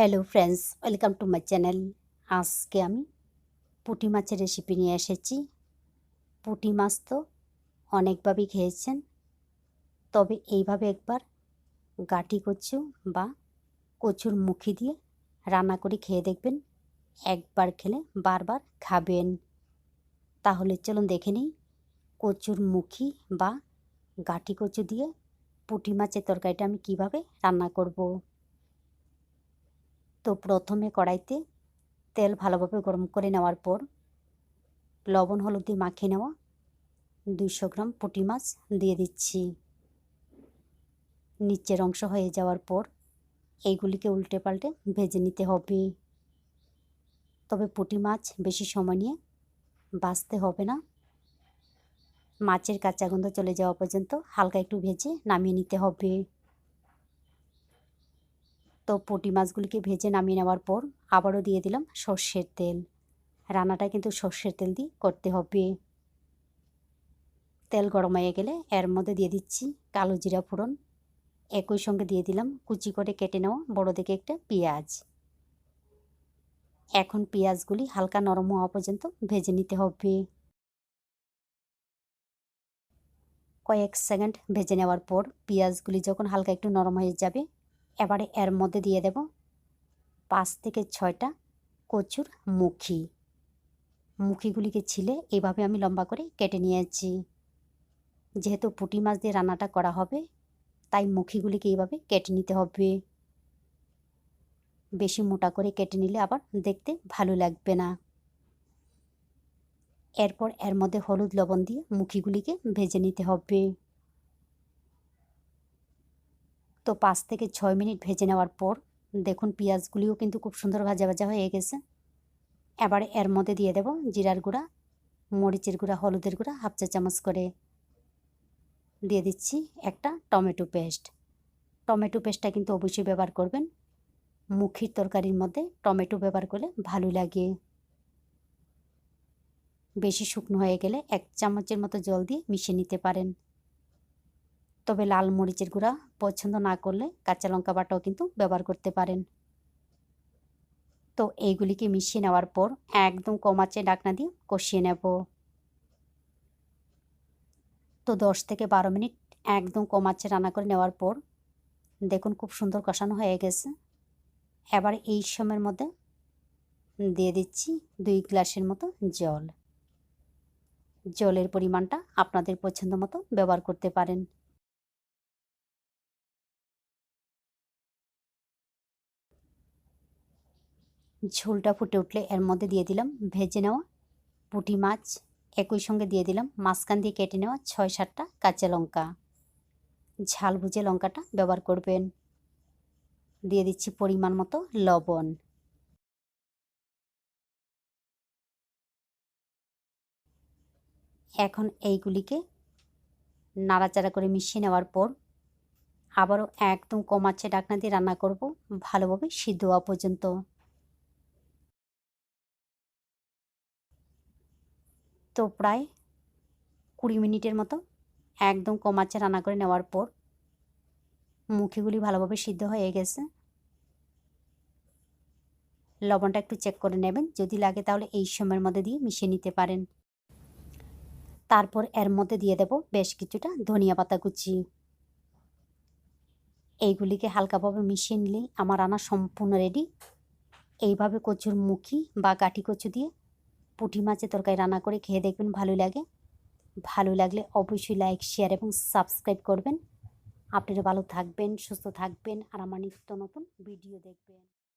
Hello friends welcome to my channel আজকে আমি পুঁটি মাছের রেসিপি নিয়ে এসেছি। পুঁটি মাছ তো অনেকভাবেই খেয়েছেন। তবে এইভাবে একবার গাঠি কচু বা কচুর মুখি দিয়ে রান্না করে খেয়ে দেখবেন। একবার খেলে বারবার খাবেন। তাহলে চলুন দেখে নিই কচুর মুখি বা গাঠি কচু দিয়ে পুঁটি মাছের তরকারিটা আমি কীভাবে রান্না করব। তো প্রথমে কড়াইতে তেল ভালোভাবে গরম করে নেওয়ার পর লবণ, হলুদ দিয়ে মাখিয়ে নেওয়া দুইশো গ্রাম পুঁটি মাছ দিয়ে দিচ্ছি। নিচের অংশ হয়ে যাওয়ার পর এইগুলিকে উল্টে পাল্টে ভেজে নিতে হবে। তবে পুঁটি মাছ বেশি সময় নিয়ে বাঁচতে হবে না। মাছের কাঁচা গন্ধ চলে যাওয়া পর্যন্ত হালকা একটু ভেজে নামিয়ে নিতে হবে। তো পুঁটি মাছগুলিকে ভেজে নামিয়ে নেওয়ার পর আবারও দিয়ে দিলাম সর্ষের তেল। রান্নাটা কিন্তু সর্ষের তেল দিয়ে করতে হবে। তেল গরম হয়ে গেলে এর মধ্যে দিয়ে দিচ্ছি কালো জিরা ফোড়ন। একই সঙ্গে দিয়ে দিলাম কুচি করে কেটে নেওয়া বড় দেখে একটা পেঁয়াজ। এখন পেঁয়াজগুলি হালকা নরম হওয়া পর্যন্ত ভেজে নিতে হবে। কয়েক সেকেন্ড ভেজে নেওয়ার পর পেঁয়াজগুলি যখন হালকা একটু নরম হয়ে যাবে এবারে এর মধ্যে দিয়ে দেব পাঁচ থেকে ছয়টা কচুর মুখি। মুখিগুলিকে ছিলে এভাবে আমি লম্বা করে কেটে নিয়েছি। যেহেতু পুঁটি মাছ দিয়ে রান্নাটা করা হবে, তাই মুখিগুলিকে এইভাবে কেটে নিতে হবে। বেশি মোটা করে কেটে নিলে আবার দেখতে ভালো লাগবে না। এরপর এর মধ্যে হলুদ লবণ দিয়ে মুখিগুলিকে ভেজে নিতে হবে। তো পাঁচ থেকে ছয় মিনিট ভেজে নেওয়ার পর দেখুন পেঁয়াজগুলিও কিন্তু খুব সুন্দর ভাজা ভাজা হয়ে গেছে। এবার এর মধ্যে দিয়ে দেব জিরার গুঁড়া, মরিচের গুঁড়া, হলুদের গুঁড়া, হাফ চা চামচ করে। দিয়ে দিচ্ছি একটা টমেটো পেস্ট। টমেটো পেস্টটা কিন্তু অবশ্যই ব্যবহার করবেন। মুখির তরকারির মধ্যে টমেটো ব্যবহার করলে ভালো লাগে। বেশি শুকনো হয়ে গেলে এক চামচের মতো জল দিয়ে মিশিয়ে নিতে পারেন। তবে লাল মরিচের গুঁড়া পছন্দ না করলে কাঁচা লঙ্কা বাটাও কিন্তু ব্যবহার করতে পারেন। তো এইগুলিকে মিশিয়ে নেওয়ার পর একদম কমাচে ডাকনা দিয়ে কষিয়ে নেব। তো দশ থেকে বারো মিনিট একদম কমাচে রান্না করে নেওয়ার পর দেখুন খুব সুন্দর কষানো হয়ে গেছে। এবার এই সময়ের মধ্যে দিয়ে দিচ্ছি দুই গ্লাসের মতো জল। জলের পরিমাণটা আপনাদের পছন্দ মতো ব্যবহার করতে পারেন। ঝোলটা ফুটে উঠলে এর মধ্যে দিয়ে দিলাম ভেজে নেওয়া পুঁটি মাছ। একই সঙ্গে দিয়ে দিলাম মাঝখান দিয়ে কেটে নেওয়া ছয় সাতটা কাঁচা লঙ্কা। ঝাল ভুজে লঙ্কাটা ব্যবহার করবেন। দিয়ে দিচ্ছি পরিমাণ মতো লবণ। এখন এইগুলিকে নাড়াচাড়া করে মিশিয়ে নেওয়ার পর আবারও একদম কমাচ্ছে ডাকনা দিয়ে রান্না করব, ভালোভাবে সিদ্ধ হওয়া পর্যন্ত। তো প্রায় কুড়ি মিনিটের মতো একদম কমাচ্ছে রান্না করে নেওয়ার পর মুখিগুলি ভালোভাবে সিদ্ধ হয়ে গেছে। লবণটা একটু চেক করে নেবেন, যদি লাগে তাহলে এই সময়ের মধ্যে দিয়ে মিশিয়ে নিতে পারেন। তারপর এর মধ্যে দিয়ে দেব বেশ কিছুটা ধনিয়া পাতা কুচি। এইগুলিকে হালকাভাবে মিশিয়ে নিলেই আমার রান্না সম্পূর্ণ রেডি এইভাবে কচুর মুখি বা কাঠি কচু দিয়ে পুঁটি মাছের তরকারি রান্না করে খেয়ে দেখবেন ভালো লাগে। ভালো লাগলে অবশ্যই লাইক শেয়ার এবং সাবস্ক্রাইব করবেন। আপনারা ভালো থাকবেন, সুস্থ থাকবেন আর আমার নিত্য নতুন ভিডিও দেখবেন।